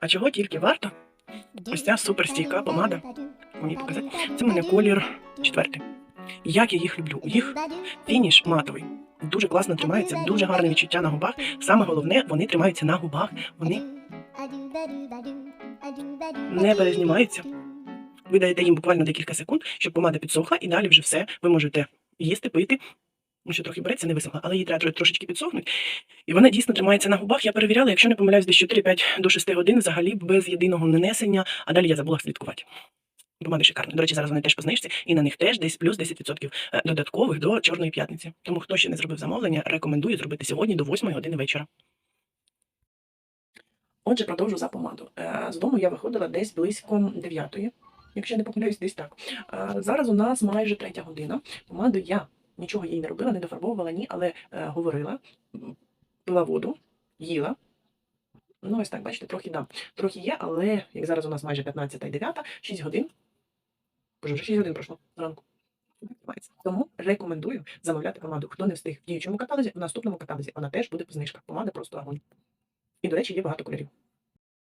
А чого тільки варто? Ось ця суперстійка помада. Мені показати. Це в мене колір четвертий. Як я їх люблю? Їх фініш матовий. Дуже класно тримається, дуже гарне відчуття на губах. Саме головне, вони тримаються на губах, вони не перезнімаються. Ви даєте їм буквально декілька секунд, щоб помада підсохла, і далі вже все. Ви можете їсти, пити. Ну, ще трохи береться, не висохла, але її треба трошечки підсохнути. І вона дійсно тримається на губах. Я перевіряла, якщо не помиляюсь, десь 4-5 до 6 годин взагалі без єдиного нанесення, а далі я забула слідкувати. Помади шикарні. До речі, зараз вони теж по знижці, і на них теж десь плюс 10% е, додаткових до Чорної п'ятниці. Тому хто ще не зробив замовлення, рекомендую зробити сьогодні до 8 години вечора. Отже, продовжу за помаду. Е, З дому я виходила десь близько 9 якщо я не помиляюсь, десь так. Е, Зараз у нас майже третя година. Помаду я нічого їй не робила, не дофарбовувала ні, але е, говорила, пила воду, їла. Ну, ось так, бачите, трохи да. Трохи є, але як зараз у нас майже 15 і 9, 6 годин. Боже, вже 6 годин пройшло зранку. Тому рекомендую замовляти помаду. Хто не встиг в діючому каталозі, в наступному каталозі вона теж буде по знижках. Помада просто огонь. І, до речі, є багато кольорів.